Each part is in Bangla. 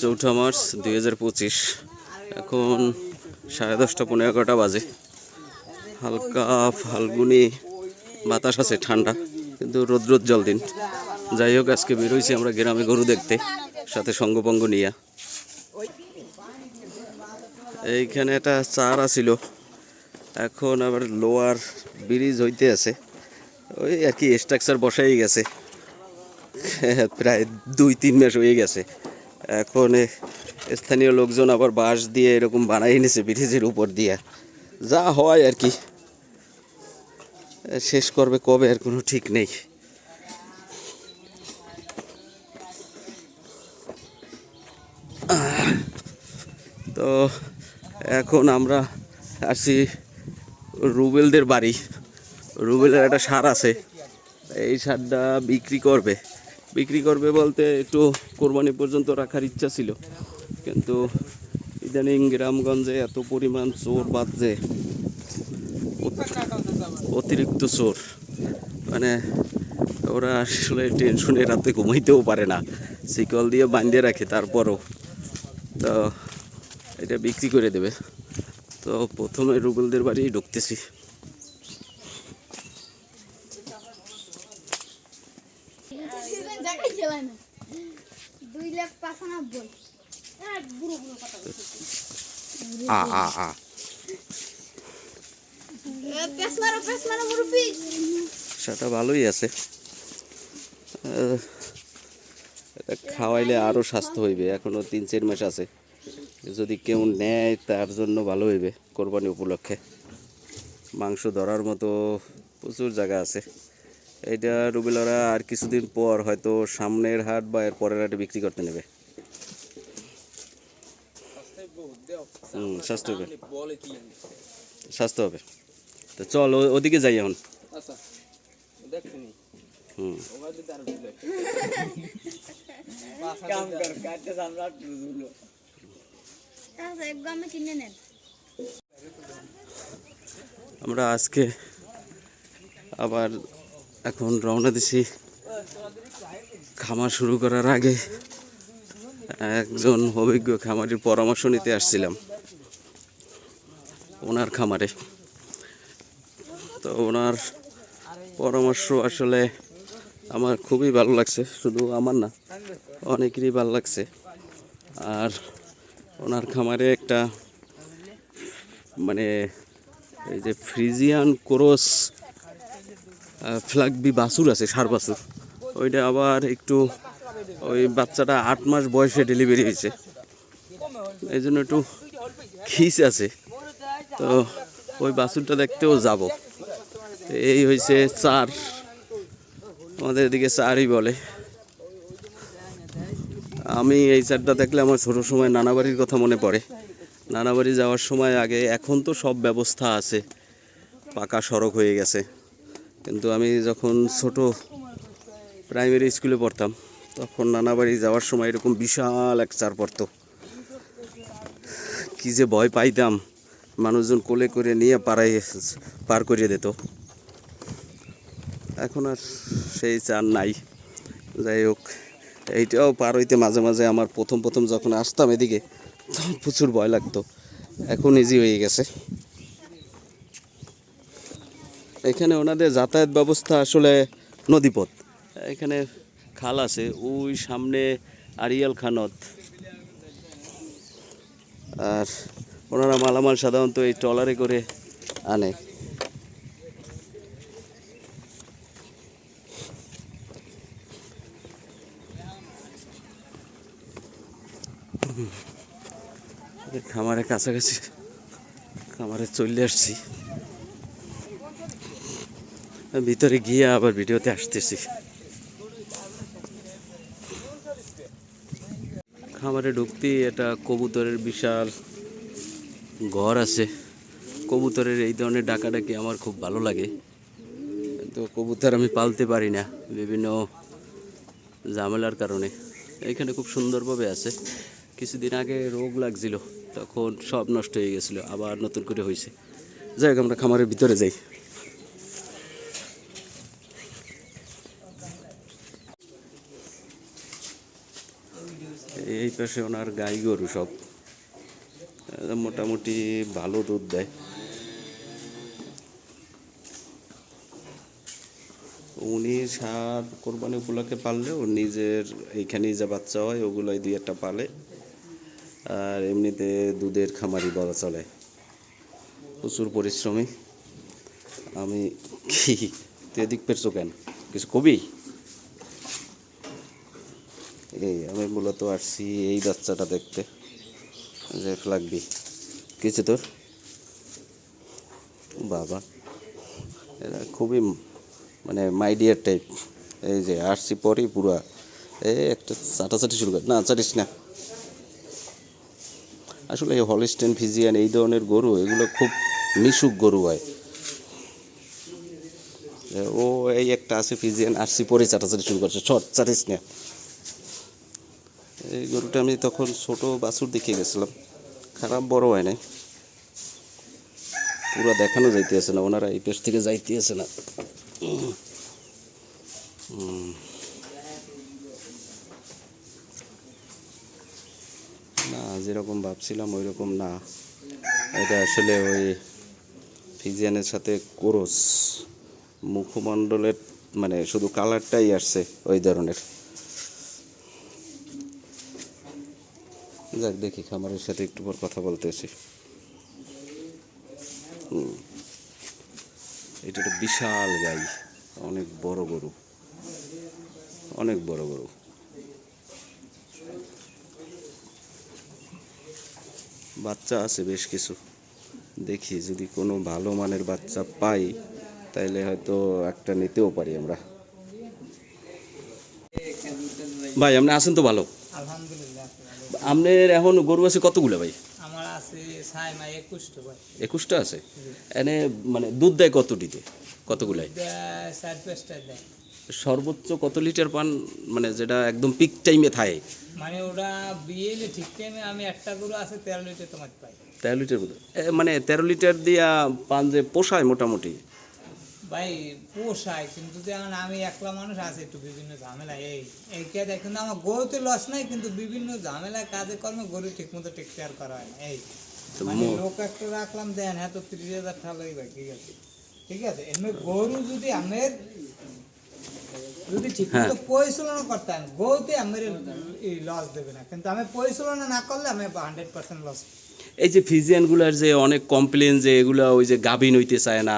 চৌঠা মার্চ দুই হাজার পঁচিশ। এখন সাড়ে দশটা পনেরো এগারোটা বাজে। হালকা ফাল্গুনি, বাতাস আছে, ঠান্ডা, কিন্তু রৌদ্রোজ্জ্বল দিন। যাই হোক, আজকে বেরোইছি আমরা গ্রামে গরু দেখতে, সাথে সঙ্গপঙ্গ নিয়া। এইখানে একটা চারা ছিল। এখন আবার লোয়ার ব্রিজ হইতে আছে। ওই আর কি স্ট্রাকচার বসাই গেছে। প্রায় দুই তিন মাস হয়ে গেছে। এখন স্থানীয় লোকজন আবার বাঁশ দিয়ে এরকম বানাই এনেছে ব্রিজের উপর দিয়ে। যা হয় আর কি। শেষ করবে কবে আর কোনো ঠিক নেই। তো এখন আমরা আসি রুবেলদের বাড়ি। রুবেলের একটা সার আছে। এই সারটা বিক্রি করবে। বিক্রি করবে বলতে একটু কোরবানি পর্যন্ত রাখার ইচ্ছা ছিল। কিন্তু ইদানিং গ্রামগঞ্জে এত পরিমাণ চোর বাজছে অতিরিক্ত চোর। মানে ওরা আসলে টেনশনে রাতে ঘুমাইতেও পারে না। শিকল দিয়ে বাঁধিয়ে রাখে তারপরও। তো এটা বিক্রি করে দেবে। তো প্রথমে রুবেলদের বাড়ি ঢুকতেছি জায়গায় খেলায় না দুই লাখ পাঁচানব্বই হ্যাঁ বুড়ো বুড়ো কথা আ আ সেটা ভালোই আছে। এটা খাওয়াইলে আরও স্বাস্থ্য হইবে এখনও তিন চার মাস আছে। যদি কেউ নেয় তার জন্য ভালো হইবে কোরবানি উপলক্ষে। মাংস ধরার মতো প্রচুর জায়গা আছে। এইটা রুবেলরা আর কিছুদিন পর হয়তো সামনের হাট বা এর পরের হাটে বিক্রি করতে নেবে। স্বাস্থ্য হবে। স্বাস্থ্য হবে। তো চল ওদিকে যাই এখন। আচ্ছা হুম। আমরা আজকে আবার এখন রওনা দিছি খামার শুরু করার আগে। একজন অভিজ্ঞ খামারির পরামর্শ নিতে আসছিলাম। ওনার খামারে। তো ওনার পরামর্শ আসলে আমার খুবই ভালো লাগছে, শুধু আমার না, অনেকেরই ভালো লাগছে। আর ওনার খামারে একটা মানে এই যে ফ্রিজিয়ান ক্রস ফ্লাগবি বাছুর আছে, সার বাছুর। ওইটা আবার একটু ওই বাচ্চাটা আট মাস বয়সে ডেলিভারি হয়েছে। এই জন্য একটু খিস আছে। তো ওই বাছুরটা দেখতেও যাব। এই হয়েছে চার আমাদের এদিকে চারই বলে। আমি এই চারটা দেখলে আমার ছোটো সময় নানাবাড়ির কথা মনে পড়ে। নানাবাড়ি যাওয়ার সময় আগে এখন তো সব ব্যবস্থা আছে। পাকা সড়ক হয়ে গেছে। কিন্তু আমি যখন ছোট প্রাইমারি স্কুলে পড়তাম, তখন নানাবাড়ি যাওয়ার সময় এরকম বিশাল এক চার পড়তো। কী যে ভয় পাইতাম। মানুষজন কোলে করে নিয়ে পাড়ায় পার করিয়ে দিত। এখন আর সেই চার নাই। যাই হোক, এইটাও পার হইতে মাঝে মাঝে আমার প্রথম প্রথম যখন আসতাম এদিকে, তখন প্রচুর ভয় লাগতো। এখন ইজি হয়ে গেছে। এখানে ওনাদের যাতায়াত ব্যবস্থা আসলে নদীপথ। এখানে খাল আছে, ওই সামনে আরিয়াল খানত আর ওনারা মালামাল সাধারণত এই ট্রলারে করে আনে। খামারের কাছাকাছি খামারে চলে আসছি। ভিতরে গিয়ে আবার ভিডিওতে আসতেছি। খামারে ঢুকতেই এটা কবুতরের বিশাল ঘর আছে। কবুতরের এই ধরনের ডাকাডাকি আমার খুব ভালো লাগে। কিন্তু কবুতর আমি পালতে পারি না, বিভিন্ন ঝামেলার কারণে। এখানে খুব সুন্দরভাবে আছে। কিছুদিন আগে রোগ লাগছিল, তখন সব নষ্ট হয়ে গেছিল, আবার নতুন করে হয়েছে। যাই হোক, আমরা খামারের ভিতরে যাই। এই পাশে ওনার গাই গরু সব। মোটামুটি ভালো দুধ দেয়। উনি সার কোরবানি উপলক্ষে পাললেও নিজের এইখানেই যা বাচ্চা হয়, ওগুলোই দুই একটা পালে। আর এমনিতে দুধের খামারি বলা চলে। প্রচুর পরিশ্রমী। আমি কি? তুই এদিক পেয়েছ কেন? কিছু কবি? এই আমি মূলত আসছি এই বাচ্চাটা দেখতে। যে লাগবি কিছু তোর? বাবা, এরা খুবই মানে মাইডিয়ার টাইপ এই যে আসছি পরেই পুরা। এই একটা চাটাচাটি শুরু কর। না চাটিস না। আসলে এই হলিস্টেন ফিজিয়ান এই ধরনের গরু, এগুলো খুব মিশুক গরু হয়। ও এই একটা আছে ফিজিয়ান আসছি পরে চাটাচাটি শুরু করছে। ছট চাটিস না। এই গরুটা আমি তখন ছোট বাছুর দেখে গেছিলাম। খারাপ, বড় হয় নাই। পুরো দেখানো যাইতেছে না, ওনারা এই পেশ থেকে যাইতেছে না। না, যেরকম ভাবছিলাম ওই রকম না। এটা আসলে ওই ফিজিয়ানের সাথে কোরস। মুখমণ্ডলের মানে শুধু কালারটাই আসছে ওই ধরনের। যাক, দেখি খামারের সাথে একটু পর কথা বলতেছি। এটা একটা বিশাল গাই, অনেক বড় গরু। অনেক বড় গরু। বাচ্চা আছে বেশ কিছু। দেখি যদি কোনো ভালো মানের বাচ্চা পাই, তাইলে হয়তো একটা নিতেও পারি আমরা। ভাই, আপনি আছেন তো ভালো? আপনার এখন গরু আছে কতগুলো ভাই? আমার আছে একুশটা ভাই একুশটা আছে? এনে মানে দুধ দেয় কত কতগুলাই দেয় চার পাঁচটা দেয়। সর্বোচ্চ কত লিটার পান? মানে যেটা একদম পিক টাইমে থাকে। মানে ওরা বিয়ে এলে ঠিক টাইমে আমি একটা গরু আছে তেরো লিটার তোমার পাই। তেরো লিটার মানে তেরো লিটার দিয়া পান যে পোষায় মোটামুটি? ভাই পোষায় কিন্তু যেমন আমি একলা মানুষ আছে একটু বিভিন্ন ঝামেলা এই এই কে কিন্তু আমার গরুতে লস নাই কিন্তু বিভিন্ন ঝামেলা কাজে কর্মে গরু ঠিক মতো টেক কেয়ার করা হয় না। এই মানে লোক একটা রাখলাম দেন হ্যাঁ তো তিরিশ হাজার টাকা লাগবে ঠিক আছে। ঠিক আছে? এমনি গরু যদি আমের যদি ঠিক হ্যাঁ। মতো পরিচালনা করতেন গরুতে আমের লস দেবে না। কিন্তু আমি পরিচালনা না করলে আমি হান্ড্রেড পার্সেন্ট লস এই যে ফিজিয়ানগুলার যে অনেক কমপ্লেন যে এগুলা ওই যে গাভিন হইতে চায় না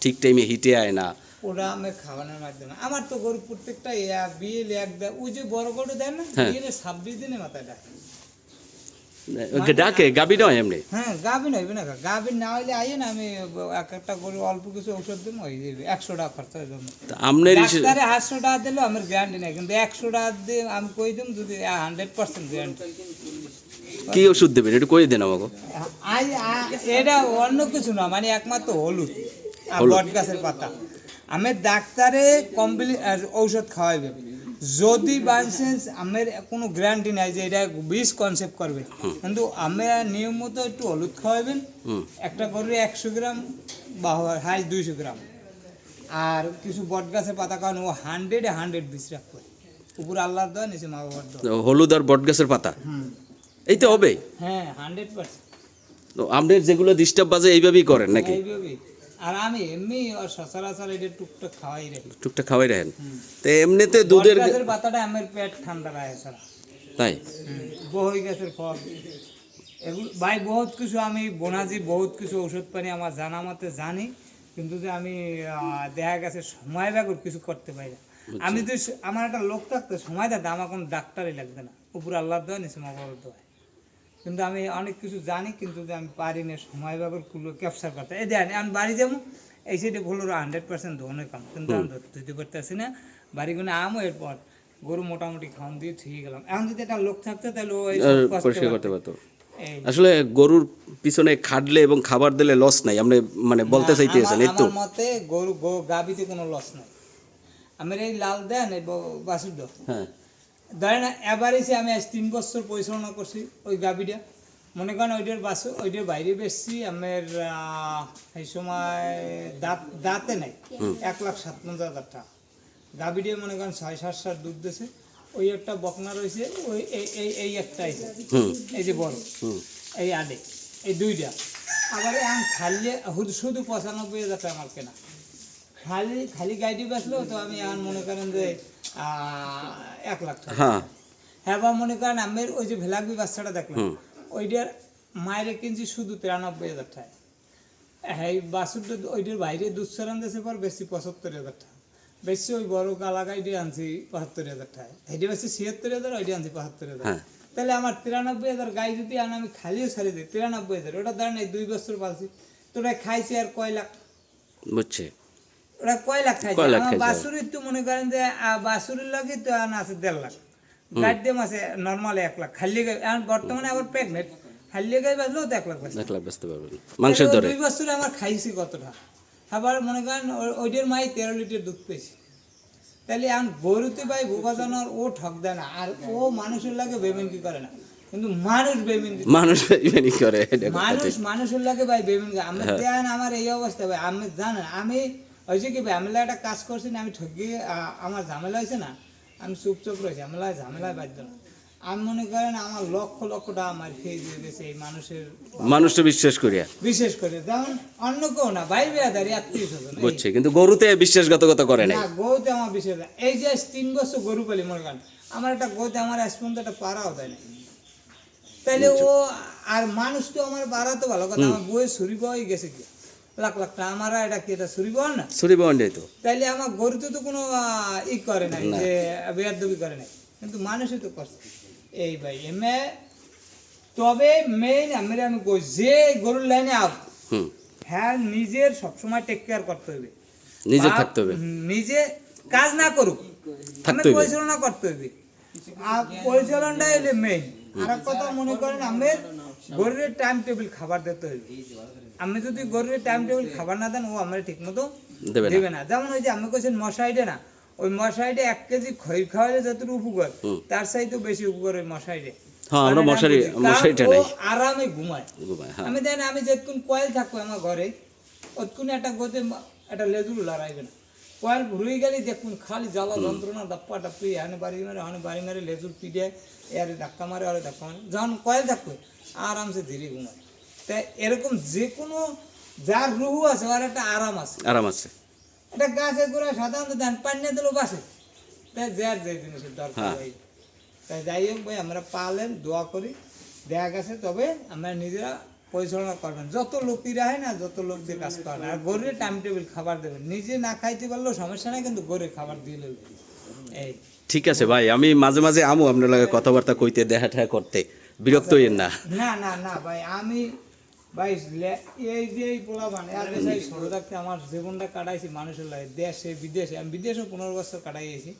ঠিক টাইমে হিটে আয় না। ওরা আমি খাওয়ানোর মাধ্যমে। আমার তো গরু প্রত্যেকটা এক বিয়ে এক দেয় ওই যে বড় গরু দেন না হ্যাঁ। বিয়ে ছাব্বিশ দিনে মাথায় ডাকে। ডাকে? গাভি নয় এমনি? হ্যাঁ গাভিন হইবে না গাভিন না হইলে আইয়ে না আমি এক একটা গরু অল্প কিছু ঔষধ দিব ওই একশো টাকা খরচা হয়ে তা আপনার ডাক্তারে আটশো টাকা দিলেও আমার গ্যারান্টি নেই কিন্তু একশো টাকা দিয়ে আমি কই দিম যদি হান্ড্রেড পার্সেন্ট গ্যারান্টি কি ওষুধ দেবেন? একটু কয়ে দেন আমাকে। এটা অন্য কিছু না মানে একমাত্র হলুদ। বট গাছের পাতা। আমি ডাক্তারে কমপ্লি ঔষধ খাওয়াইবে। যদি বাই চান্স আমার কোনো গ্যারান্টি নাই যে এটা বিষ কনসেপ্ট করবে কিন্তু আমি নিয়মিত একটু হলুদ খাওয়াবেন একটা গরু একশো গ্রাম বা হাই দুইশো গ্রাম। আর কিছু বট গাছের পাতা কারণ ও হান্ড্রেডে হান্ড্রেড বিষ রাখবে। উপর আল্লাহর দেওয়া নিচে মা বাবার হলুদ আর বট গাছের পাতা এই তো হবে? হ্যাঁ হান্ড্রেড পার্সেন্ট তো আপনার যেগুলো ডিস্টার্ব বাজে এইভাবেই করেন নাকি? এইভাবেই। আর আমি এমনি আর সচরাচর এটা টুকটাক খাওয়াই রাখি। টুকটা খাওয়াই রাখেন? তো এমনিতে দুধের গাছের পাতাটা আমার পেট ঠান্ডা রাখে তাই? বহই গাছের ফল এগুলো ভাই বহুত কিছু আমি বোনাজি বহুত কিছু ওষুধ পানি আমার জানা মতে জানি কিন্তু যে আমি দেখা গেছে সময় ব্যাগর কিছু করতে পারি না। আমি যদি আমার একটা লোক থাকতো সময় থাকতো আমার কোনো ডাক্তারই লাগবে না। উপর আল্লাহ দেওয়া নিচে মা বাবার দেওয়া কিন্তু আমি অনেক কিছু জানি কিন্তু যে আমি পারি না সময় ব্যাগর কুলো ক্যাপচার করতে। এই দেন আমি বাড়ি যাব এই সাইডে ভুল হান্ড্রেড পার্সেন্ট ধরনের কাম। কিন্তু আমি ধরতে পারতেছি না বাড়ি গুনে আমও এরপর গরু মোটামুটি খাওয়ান দিয়ে ঠিক গেলাম। এখন যদি একটা লোক থাকতো তাহলে ওই পরিষ্কার করতে পারতো। আসলে গরুর পিছনে খাটলে এবং খাবার দিলে লস নাই আপনি মানে বলতে চাইতেছেন এই আমার- তো মতে গরু গো- গাভীতে কোনো লস নাই। আমার এই লাল দেন এই ব- বাছুর দেন হ্যাঁ। ধরেন এবার এসে আমি আজ তিন বছর পরিচালনা করছি ওই গাভীটা। মনে করেন ওইটার বাছুর ওইটার বাইরে বেশি আমার এই সময় দাঁত দাঁতে নাই এক লাখ সাতান্ন হাজার টাকা। গাভীটা মনে করেন ছয় সাত সাত দুধ দিয়েছে ওই একটা বকনা রয়েছে ওই এই এই এই একটা এই যে বড় এই আডে এই দুইটা। আবার এখন খালি শুধু শুধু পঁচানব্বই হাজার টাকা আমার কেনা। খালি খালি গাড়ি বেচলো তো আমি এখন মনে করেন যে এক লাখ টাকা। হ্যাঁ। হ্যাঁ বা মনে করেন আমের ওই যে বাচ্চাটা দেখলাম ওইটার মায়ের কিনছি শুধু তিরানব্বই হাজার টাকা। হ্যাঁ ওইটার বাইরে দেশে পর বেশি পঁচাত্তর হাজার টাকা। বেশি ওই বড় কালা গাইডি আনছি বাহাত্তর হাজার টাকা। এইটা বেশি ছিয়াত্তর হাজার ওইটা আনছি বাহাত্তর হাজার। হ্যাঁ। তাহলে আমার তিরানব্বই হাজার গাই যদি আন আমি খালিও ছাড়ি দিই তিরানব্বই হাজার। ওটা ধরেন এই দুই বছর পালছি তো ওটা খাইছি আর কয় লাখ। বুঝছে। ওরা কয় লাখ খাইছে? আমার? বাসুরির তো মনে করেন যে বাসুরির লাগে তো আছে দেড় লাখ। মাসে নর্মাল এক লাখ। খালি এখন বর্তমানে আবার প্রেগনেন্ট খালি গাই বাজলেও তো এক লাখ এক লাখ বেচতে পারবেন। মাংসের দরে? দুই বছরে আমার খাইছি কতটা? আবার মনে করেন ওইটার মাই তেরো লিটার দুধ পেয়েছি। তাহলে এখন গরুতে ভাই ভোগাজানোর ও ঠক দেয় না। আর ও মানুষের লাগে বেমেনকি করে না। কিন্তু মানুষ বেমেনকি মানুষ করে মানুষ মানুষের লাগে ভাই বেমেনকি আমি হ্যাঁ। দেন আমার এই অবস্থা ভাই। আমি জানেন আমি হয়েছে কি আমি একটা কাজ করছি না আমি ঠকি আমার ঝামেলা হয়েছে না আমি চুপ চুপ রয়েছি ঝামেলায় ঝামেলায় বাধ্য। না আমি মনে করেন আমার লক্ষ লক্ষ টাকা আমার খেয়ে দিয়ে গেছে এই মানুষের মানুষটা বিশ্বাস করিয়া। বিশেষ করে যেমন অন্য কেউ না ভাই বেড়াদারি আত্মীয় স্বজন বুঝছে কিন্তু গরুতে বিশ্বাসঘাতকতা করে না গরুতে আমার বিশ্বাস এই যে তিন বছর গরু পালি মনে করেন আমার একটা গরুতে আমার আজ পর্যন্ত একটা পাড়াও দেয় না তাইলে ও আর মানুষ তো আমার বাড়াতে ভালো কথা আমার বইয়ের ছুরি পাওয়াই গেছে কি? লাখ লাখ টাকা। আমার এটা কি এটা না? বন্ডে তো। তাইলে আমার গরুতে তো কোনো ই করে নাই। যে বেয়াদবি করে নাই। কিন্তু মানুষই তো করছে। এই ভাই এমে তবে মেইন আমি আমি কই যে গরুর লাইনে আপ হ্যাঁ নিজের সবসময় টেক কেয়ার করতে হবে নিজে থাকতে হবে। নিজে কাজ না করুক থাকতে হবে। পরিচালনা করতে হবে আর পরিচালনাটা হলে মেইন আর কথা মনে করেন আমি গরুরের টাইম টেবিল খাবার দিতে হবে আমি যদি গরুরের টাইম টেবিল খাবার না দেন ও আমার ঠিক মতো দেবে না। যেমন ওই যে আমি কইছেন মশাইডে না ওই মশাইডে এক কেজি খৈর খাওয়ালে যতটুকু উপকার তার চাইতে বেশি উপকার ওই মশাইডে হ্যাঁ, আমরা মশারি- মশারিটা নাই। আরামে ঘুমায়। ঘুমায়, হ্যাঁ। আমি দেন আমি যেতক্ষণ কয়েল থাকব আমার ঘরে অতক্ষণ একটা গতে একটা লেজুর লড়াইবে না। কয়েল ঘুরে গেলে দেখুন খালি জ্বালা যন্ত্রণা ডাপ্পা ডাপ্পি হানে বাড়ি মারে হানে বাড়ি মারে লেজুর পিটে এর ধাক্কা মারে আরে ধাক্কা মারে। যখন কয়েল থাকবে আরামসে ধীরে ঘুমায়। তাই এরকম যে কোনো যার রুহু আছে আর একটা আরাম আছে। আরাম আছে। এটা গাছে গোড়া সাধারণত ধান পানি না দিলেও বাসে। তাই যার যে জিনিসের দরকার হ্যাঁ। ভাই তাই যাই হোক ভাই আমরা পালেন দোয়া করি দেখা গেছে। তবে আমরা নিজেরা পরিচালনা করবেন। যত লোকই রাহে না যত লোক দিয়ে কাজ করেন আর গরুরে টাইম টেবিল খাবার দেবেন। নিজে না খাইতে পারলেও সমস্যা নাই কিন্তু গরুরে খাবার দিয়ে এই। ঠিক আছে ভাই আমি মাঝে মাঝে আমু আপনার লাগে কথাবার্তা কইতে দেখা ঠেয়া করতে। বিরক্ত হইয়েন না। না না না ভাই আমি ভাই এই যে এই পোলা মানে আর দেশে ছোট থাকতে আমার জীবনটা কাটাইছি মানুষের লাগে দেশে বিদেশে আমি বিদেশে পনেরো বছর কাটাইছি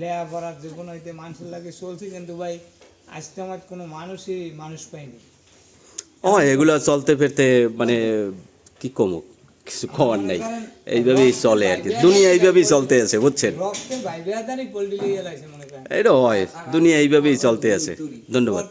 লেয়া পড়ার জীবন হইতে মানুষের লাগে চলছি কিন্তু ভাই আজকে আমার কোনো মানুষই মানুষ পাইনি ও এগুলো চলতে ফিরতে মানে কি কমুক কিছু কমার নাই। এইভাবেই চলে আর কি। দুনিয়া এইভাবেই চলতে আছে বুঝছেন? রক্তে ভাই বেয়াদানি পোল্ট্রি লিয়ে করেন এটা হয়। দুনিয়া এইভাবেই চলতে আছে। ধন্যবাদ।